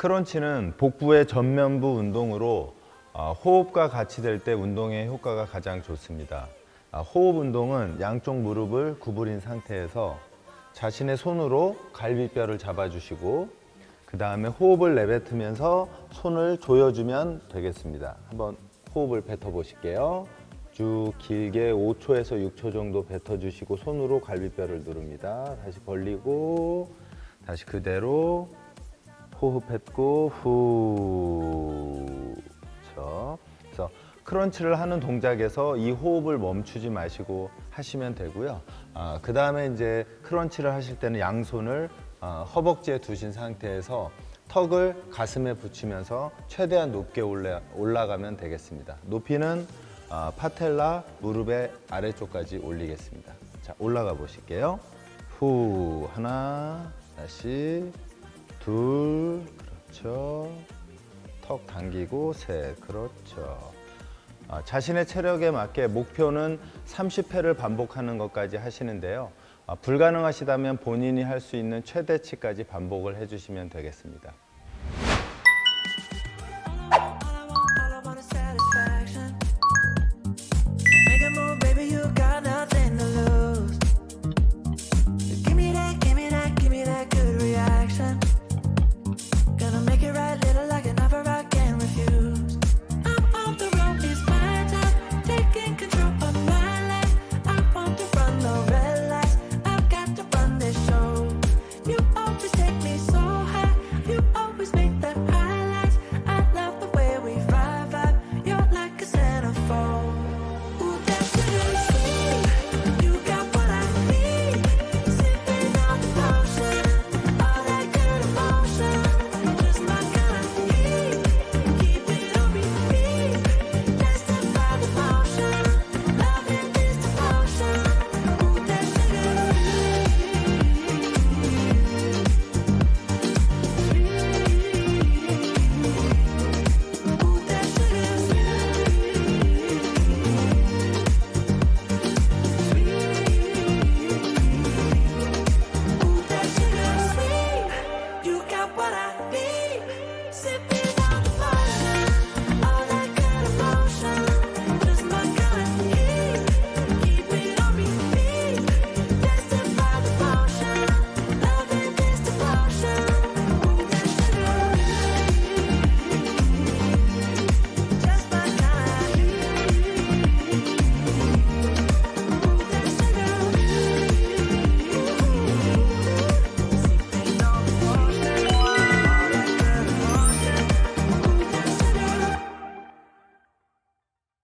크런치는 복부의 전면부 운동으로 아, 호흡과 같이 될 때 운동의 효과가 가장 좋습니다. 아, 호흡 운동은 양쪽 무릎을 구부린 상태에서 자신의 손으로 갈비뼈를 잡아주시고 그 다음에 호흡을 내뱉으면서 손을 조여주면 되겠습니다. 한번 호흡을 뱉어 보실게요. 쭉 길게 5초에서 6초 정도 뱉어주시고 손으로 갈비뼈를 누릅니다. 다시 벌리고 다시 그대로 호흡했고 후. 그래서 크런치를 하는 동작에서 이 호흡을 멈추지 마시고 하시면 되고요. 아, 그 다음에 이제 크런치를 하실 때는 양손을 아, 허벅지에 두신 상태에서 턱을 가슴에 붙이면서 최대한 높게 올라, 올라가면 되겠습니다. 높이는 아, 파텔라 무릎의 아래쪽까지 올리겠습니다. 자, 올라가 보실게요. 후, 하나, 다시, 둘, 그렇죠. 턱 당기고 셋, 그렇죠. 아, 자신의 체력에 맞게 목표는 30회를 반복하는 것까지 하시는데요. 아, 불가능하시다면 본인이 할 수 있는 최대치까지 반복을 해주시면 되겠습니다.